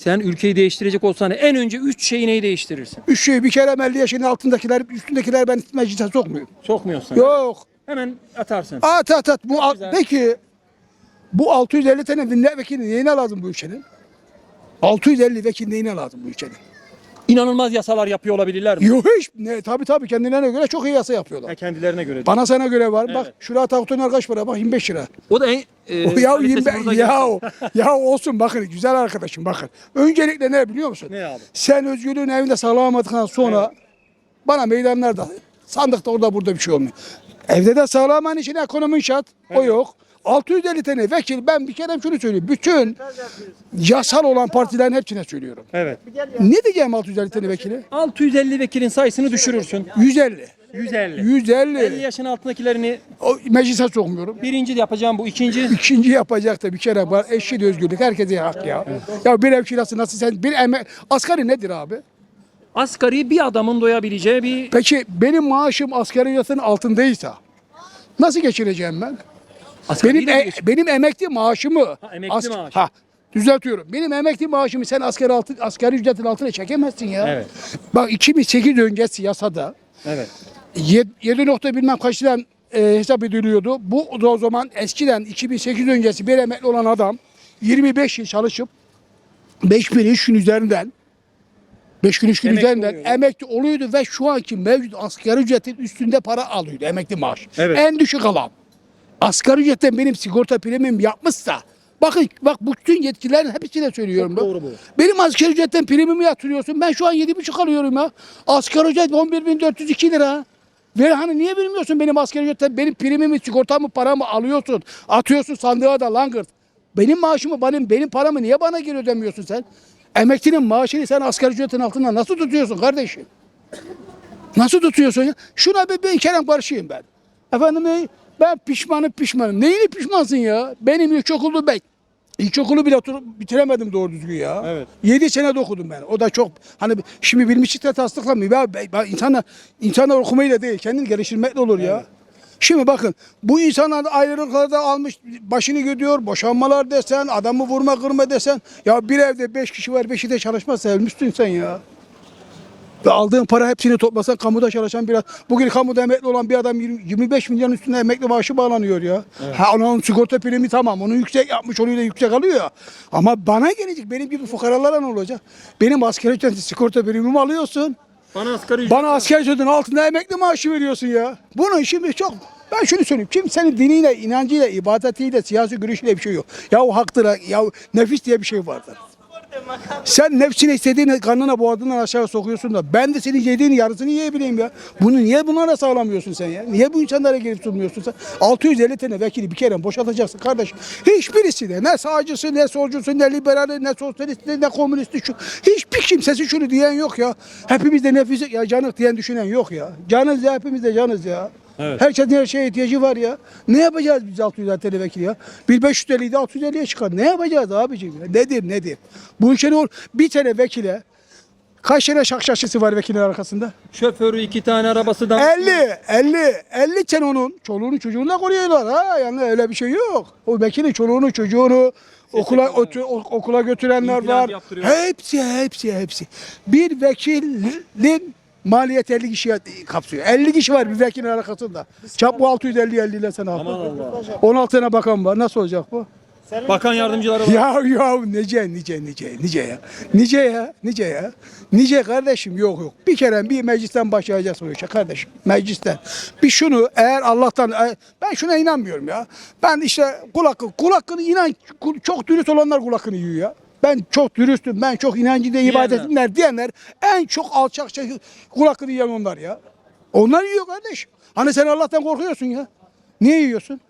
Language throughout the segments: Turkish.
Sen ülkeyi değiştirecek olsan en önce 3 şeyi neyi değiştirirsin? Üç şey bir kere 50 yaşının altındakiler, üstündekiler ben meclise sokmuyorum. Sokmuyorsan. Yok. Hemen atarsın. At at at. Bu, al- güzel. peki bu 650 tane milletvekili neyine lazım bu ülkenin? 650 vekil neyine lazım bu ülkenin? İnanılmaz yasalar yapıyor olabilirler mi? Yok hiç. Ne, tabii tabii kendilerine göre çok iyi yasa yapıyorlar. Ha, kendilerine göre. Bana sana göre var. Bak Evet. şuraya taktığın kaç para? Bak 25 lira. O da en e, O ya, kalitesi 25 burada ya, gelsin. ya olsun bakın güzel arkadaşım bakın. Öncelikle ne biliyor musun? Ne abi? Sen özgürlüğün evinde sağlamadıktan sonra bana meydanlarda sandıkta orada burada bir şey olmuyor. Evde de sağlaman için ekonomin şart. O yok. 650 tane vekil ben bir kere şunu söyleyeyim. Bütün yasal olan partilerin hepsine söylüyorum. Evet. Ne diyeceğim 650 tane vekili? 650 vekilin sayısını düşürürsün. 150. 150. 150. 50 yaşın altındakilerini O, meclise sokmuyorum. birinci yapacağım bu ikinci. İkinci yapacak da bir kere var. Eşit özgürlük. Herkese hak ya. Ya bir ev kirası nasıl sen bir emek asgari nedir abi? Asgari bir adamın doyabileceği bir Peki benim maaşım asgari ücretin altındaysa nasıl geçireceğim ben? Asgari Benim e- benim emekli maaşımı emekli maaş. Ha, düzeltiyorum. Benim emekli maaşımı sen asgari altı asgari ücretin altına çekemezsin ya. Evet. Bak 2008 öncesi yasada Evet. 7 nokta bilmem kaç liran e, hesap ediliyordu. Bu o zaman eskiden 2008 öncesi bir emekli olan adam 25 yıl çalışıp 5 bin iş gün üzerinden 5 gün iş gün Emekli üzerinden oluyordu. emekli oluyordu ve şu anki mevcut asgari ücretin üstünde para alıyordu emekli maaş. Evet. En düşük alan. Asgari ücretten benim sigorta primim yapmışsa Bakın bak bütün yetkililerin hepsine söylüyorum. Çok doğru bu. Benim asgari ücretten primimi yatırıyorsun. Ben şu an 7,5 alıyorum ya. Asgari ücret 11.402 lira. Ve hani niye bilmiyorsun benim asgari ücretten benim primimi, sigortamı, paramı alıyorsun. Atıyorsun sandığa da langırt. Benim maaşımı, benim, benim paramı niye bana geri ödemiyorsun sen? Emeklinin maaşını sen asgari ücretin altından nasıl tutuyorsun kardeşim? Nasıl tutuyorsun ya? Şuna bir, bir Kerem karşıyım ben. Efendim? Ben pişmanım pişmanım. Neyini pişmansın ya? Benim ilkokulu ben. İlkokulu bile oturup bitiremedim doğru düzgün ya. Evet. 7 sene de okudum ben. O da çok hani şimdi bilmişlikle tasdiklanmıyor. Ben, ben, ben insanlar, insanlar okumayla değil kendini geliştirmekle olur ya. Şimdi bakın bu insanlar ayrılıklarda almış başını gidiyor. Boşanmalar desen, adamı vurma kırma desen. Ya bir evde beş kişi var, beşi de çalışmazsa ölmüşsün sen ya. Ve aldığın para hepsini toplasan kamuda çalışan biraz. Bugün kamuda emekli olan bir adam 20 25 milyon üstünde emekli maaşı bağlanıyor ya. Ha onun sigorta primi tamam. Onu yüksek yapmış. Onu da yüksek alıyor ya. Ama bana gelecek. Benim gibi fukaralara ne olacak? Benim asgari ücret sigorta primimi alıyorsun. Bana asgari ücret. Bana asgari ücretin altında emekli maaşı veriyorsun ya. Bunun şimdi çok ben şunu söyleyeyim. Kimsenin diniyle, inancıyla, ibadetiyle, siyasi görüşüyle bir şey yok. Ya o haktır, ya nefis diye bir şey vardır. Sen nefsine istediğini karnına boğazından aşağı sokuyorsun da ben de senin yediğin yarısını yiyebileyim ya. Bunu niye bunlara sağlamıyorsun sen ya? Niye bu insanlara gelip sunmuyorsun sen? 650 tane vekili bir kere boşaltacaksın kardeşim. Hiçbirisi de ne sağcısı ne solcusu ne liberali ne sosyalisti ne komünisti şu. Hiçbir kimsesi şunu diyen yok ya. Hepimiz de nefis ya canık diyen düşünen yok ya. Canız ya hepimiz de canız ya. Evet. Herkesin her şeye ihtiyacı var ya. Ne yapacağız biz 600 tane vekil ya? 1550'de 650'ye çıkar. Ne yapacağız abiciğim ya? Nedir nedir? Bu ülkenin ol- bir tane vekile kaç tane şakşakçısı var vekilin arkasında? Şoförü iki tane arabası da. 50, 50, 50 tane onun çoluğunu çocuğunu da koruyorlar ha. Yani öyle bir şey yok. O vekilin çoluğunu çocuğunu okula otu- ok- okula götürenler İnfial var. Hepsi hepsi hepsi. Bir vekilin maliyet 50 kişiye kapsıyor. 50 kişi var bir vekilin arkasında. Çap bu 650 50 ile sen al. Aman Allah. 16 tane bakan var. Nasıl olacak bu? Bakan yardımcıları var. Ya ya nice nice nice nice ya. Nice ya nice ya. Nice kardeşim yok yok. Bir kere bir meclisten başlayacaksın o işe kardeşim. Meclisten. Bir şunu eğer Allah'tan e, ben şuna inanmıyorum ya. Ben işte kul hakkı kul hakkını inan çok dürüst olanlar kul hakkını yiyor ya. Ben çok dürüstüm, ben çok inancıyla ibadetimler diyenler en çok alçakça kul hakkını yiyen onlar ya. Onlar yiyor kardeş. Hani sen Allah'tan korkuyorsun ya. Niye yiyorsun?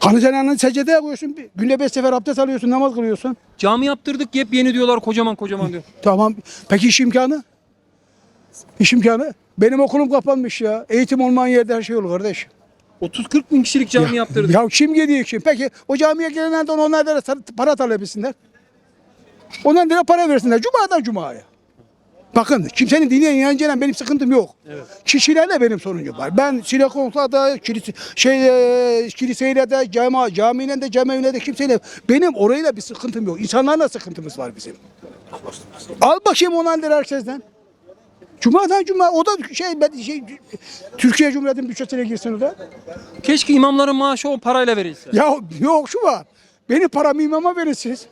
Hani sen ananı secdeye koyuyorsun. bir- Günde beş sefer abdest alıyorsun, namaz kılıyorsun. Cami yaptırdık yepyeni diyorlar kocaman kocaman diyor. Tamam. Peki iş imkanı? İş imkanı? Benim okulum kapanmış ya. Eğitim olmayan yerde her şey olur kardeş. 30-40 bin kişilik cami yaptırdık. Ya kim gidiyor kim? Peki o camiye gelenlerden onlar da para talep etsinler. Ondan da para versinler. Cuma'dan Cuma'ya. Bakın kimsenin dine inancıyla benim sıkıntım yok. Kişilerle benim sorunum var. Ben Silikon'da da kilise, şey, e, kiliseyle de cama, camiyle de cemevine de kimseyle benim orayla bir sıkıntım yok. İnsanlarla sıkıntımız var bizim. Al bakayım 10 lira herkesten. Cuma'dan cuma o da şey, şey Türkiye Cumhuriyeti'nin bütçesine girsin o da. Keşke imamların maaşı o parayla verilse. Ya yok şu var. Benim paramı imama verirsiniz.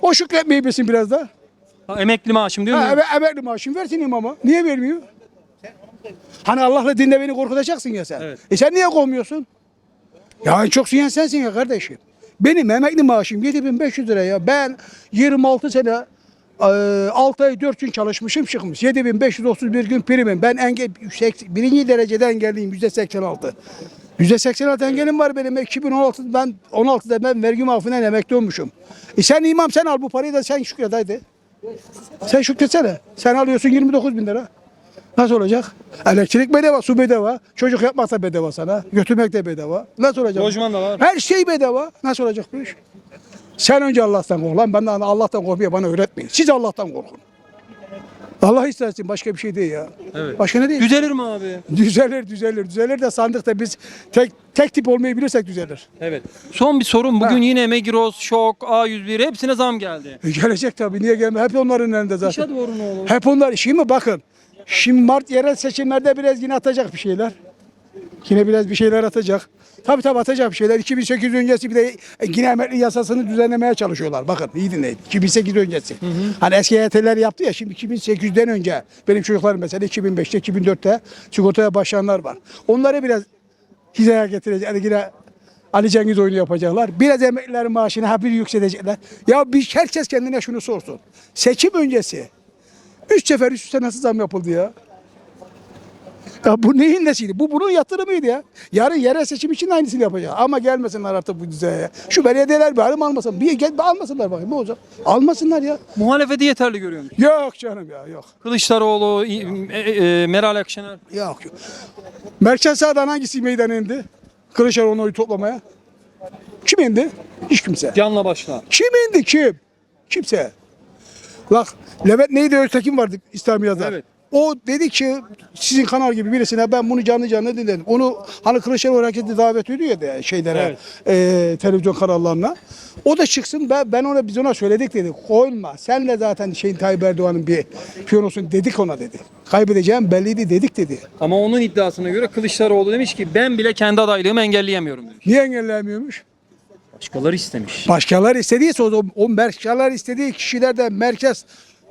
O şükretmeyi bilsin biraz da. Ha, emekli maaşım diyor Ha, mu? emekli maaşını versin imama. Niye vermiyor? Hani Allah'la dinle beni korkutacaksın ya sen. Evet. E sen niye kovmuyorsun? Ya en çok suyan sensin ya kardeşim. Benim emekli maaşım 7500 lira ya. Ben 26 sene 6 ay 4 gün çalışmışım çıkmış. 7531 gün primim. Ben engel birinci dereceden engelliyim %86. %86 engelim var benim. 2016 ben 16'da ben vergi muafından emekli olmuşum. E sen imam sen al bu parayı da sen şükret haydi. Sen şükretsene. Sen alıyorsun 29 bin lira. Nasıl olacak? Elektrik bedava, su bedava. Çocuk yapmazsa bedava sana. Götürmek de bedava. Nasıl olacak? Lojman da var. Her şey bedava. Nasıl olacak bu iş? Sen önce Allah'tan kork lan. Ben de Allah'tan korkmuyor bana öğretmeyin. Siz Allah'tan korkun. Allah istersin başka bir şey değil ya. Evet. Başka ne değil? Düzelir mi abi? Düzelir, düzelir, düzelir de sandıkta biz tek tek tip olmayı bilirsek düzelir. Evet. Son bir sorum. Bugün yine Megros, Şok, A101 hepsine zam geldi. E, gelecek tabii. Niye gelmiyor? Hep onların elinde zaten. İşe doğru ne olur? Hep onlar. Şimdi bakın. Şimdi Mart yerel seçimlerde biraz yine atacak bir şeyler. Yine biraz bir şeyler atacak. Tabii tabii atacak bir şeyler. 2008 öncesi bir de e, yine emekli yasasını düzenlemeye çalışıyorlar. Bakın iyi dinleyin. 2008 öncesi. Hani eski EYT'ler yaptı ya şimdi 2008'den önce benim çocuklarım mesela 2005'te 2004'te sigortaya başlayanlar var. Onları biraz hizaya getirecek. Yani yine Ali Cengiz oyunu yapacaklar. Biraz emeklilerin maaşını ha bir yükselecekler. Ya bir herkes kendine şunu sorsun. Seçim öncesi üç sefer üst üste nasıl zam yapıldı ya? Ya bu neyin nesiydi? Bu bunun yatırımıydı ya. Yarın yerel seçim için de aynısını yapacak. Ama gelmesinler artık bu düzeye. Şu belediyeler halim almasın. Bir gel almasınlar bakayım ne olacak? Almasınlar ya. Muhalefeti yeterli görüyorum. Yok canım ya yok. Kılıçdaroğlu, e, e, Meral Akşener. Yok yok. Merkez sağdan hangisi meydana indi? Kılıçdaroğlu'nun oyu toplamaya. Kim indi? Hiç kimse. Canla başla. Kim indi kim? Kimse. Bak Levent neydi Öztekin vardı yazar. Evet. O dedi ki sizin kanal gibi birisine ben bunu canlı canlı dinledim. Onu hani Kılıçdaroğlu hareketi davet ediyor ya de şeylere eee, televizyon kanallarına. O da çıksın ben, ben ona biz ona söyledik dedi. Koyma sen de zaten şeyin Tayyip Erdoğan'ın bir piyanosun dedik ona dedi. Kaybedeceğim belliydi dedik dedi. Ama onun iddiasına göre Kılıçdaroğlu demiş ki ben bile kendi adaylığımı engelleyemiyorum demiş. Niye engellemiyormuş? Başkaları istemiş. Başkaları istediyse o, o merkezler istediği kişiler de merkez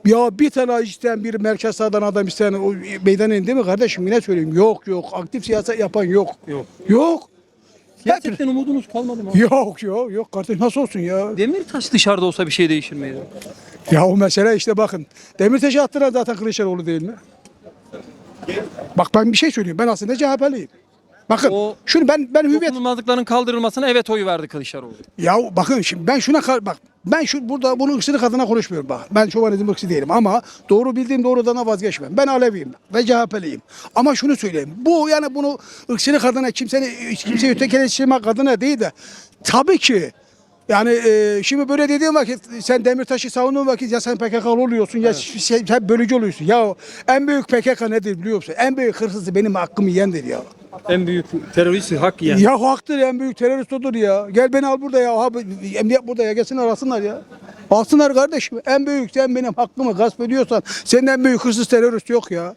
ya bir tane isteyen bir merkez sağdan adam isteyen o meydana indi mi kardeşim yine söyleyeyim yok yok aktif siyaset yapan yok. Yok. Yok. Gerçekten umudunuz kalmadı mı? Yok yok yok kardeş nasıl olsun ya? Demirtaş dışarıda olsa bir şey değişir miydi? Ya o mesele işte bakın. Demirtaş'ı attıran zaten Kılıçdaroğlu değil mi? Bak ben bir şey söyleyeyim. Ben aslında CHP'liyim. Bakın O- şunu ben ben hüviyet Dokunulmazlıkların kaldırılmasına evet oyu verdi Kılıçdaroğlu. Ya bakın şimdi ben şuna bak ben şu burada bunu ırkçılık adına konuşmuyorum bak. Ben şovanizm ırkçı değilim ama doğru bildiğim doğrudan vazgeçmem. Ben Aleviyim ve CHP'liyim. Ama şunu söyleyeyim. Bu yani bunu ırkçılık adına kimsenin kimseyi ötekileştirmek adına değil de tabii ki yani e, şimdi böyle dediğim vakit sen Demirtaş'ı savunduğun vakit ya sen PKK'lı oluyorsun ya sen, sen bölücü oluyorsun. Ya en büyük PKK nedir biliyor musun? En büyük hırsızı benim hakkımı yiyendir ya. En büyük terörist hak yiyen. Ya haktır en büyük terörist odur ya. Gel beni al burada ya. Abi, emniyet burada ya. Gelsin arasınlar ya. Alsınlar kardeşim. En büyük sen benim hakkımı gasp ediyorsan senin en büyük hırsız terörist yok ya.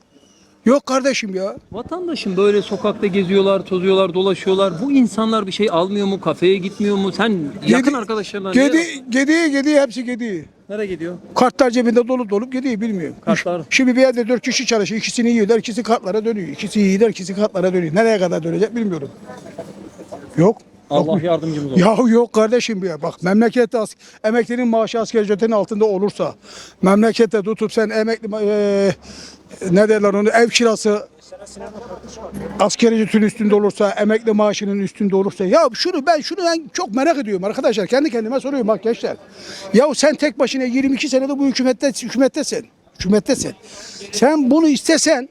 Yok kardeşim ya. Vatandaşın böyle sokakta geziyorlar, tozuyorlar, dolaşıyorlar. Bu insanlar bir şey almıyor mu? Kafeye gitmiyor mu? Sen yakın Gedi- arkadaşlarla Gedi, niye- gedi, gedi, hepsi gedi. nereye gidiyor? Kartlar cebinde dolup dolup gidiyor bilmiyorum. Kartlar. Şimdi bir yerde dört kişi çalışıyor. İkisini yiyorlar, ikisi kartlara dönüyor. İkisi yiyorlar, ikisi kartlara dönüyor. Nereye kadar dönecek bilmiyorum. Yok. Allah yardımcımız olsun. Ya yok kardeşim ya bak memlekette as- emeklinin maaşı asgari ücretin altında olursa memlekette tutup sen emekli eee ne derler onu ev kirası asgari ücretin üstünde olursa emekli maaşının üstünde olursa ya şunu ben şunu ben çok merak ediyorum arkadaşlar kendi kendime soruyorum bak gençler. Ya sen tek başına 22 senede bu hükümette hükümettesin. Hükümettesin. Sen bunu istesen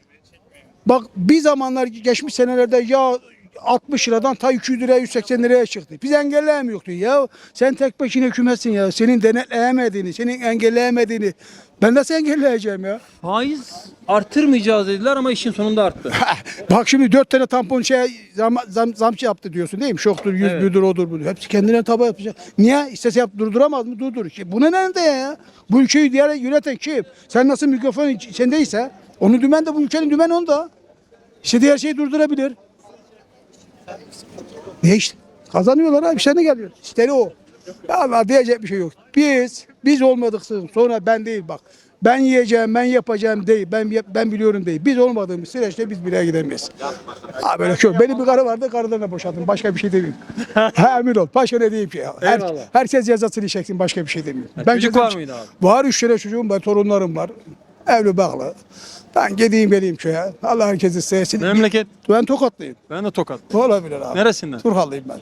Bak bir zamanlar geçmiş senelerde ya 60 liradan ta 200 liraya 180 liraya çıktı. Biz engelleyemiyoruz diyor ya. Sen tek başına hükümetsin ya. Senin denetleyemediğini, senin engelleyemediğini ben nasıl engelleyeceğim ya? Faiz artırmayacağız dediler ama işin sonunda arttı. Bak şimdi dört tane tampon şey zam, zam, zamçı yaptı diyorsun değil mi? Şoktur, yüz Evet. odur budur. Hepsi kendine taba yapacak. Niye? İstese yap durduramaz mı? Durdur. Şey, bu ne nerede ya? Bu ülkeyi diğer yöneten kim? Sen nasıl mikrofon sendeyse onun dümen de bu ülkenin dümen onda. İşte diğer şeyi durdurabilir. Ne işte? Kazanıyorlar abi ne geliyor? İsteri o. Allah diyecek bir şey yok. Biz biz olmadıksın sonra ben değil bak. Ben yiyeceğim, ben yapacağım değil. Ben ben biliyorum değil. Biz olmadığımız süreçte biz bile gidemeyiz. Ha böyle çok. Benim bir karı vardı, karıdan da boşadım. Başka bir şey demeyeyim. ha emin ol. Başka ne diyeyim ki ya. Her- herkes yazasını çeksin. Başka bir şey demiyorum. çocuk var mıydı abi? Var üç tane çocuğum var, torunlarım var. Evli baklı. Ben gideyim geleyim köye. Allah herkesi sevsin. Memleket. Ben Tokatlıyım. Ben de Tokat. Olabilir abi. Neresinden? Turhallıyım ben.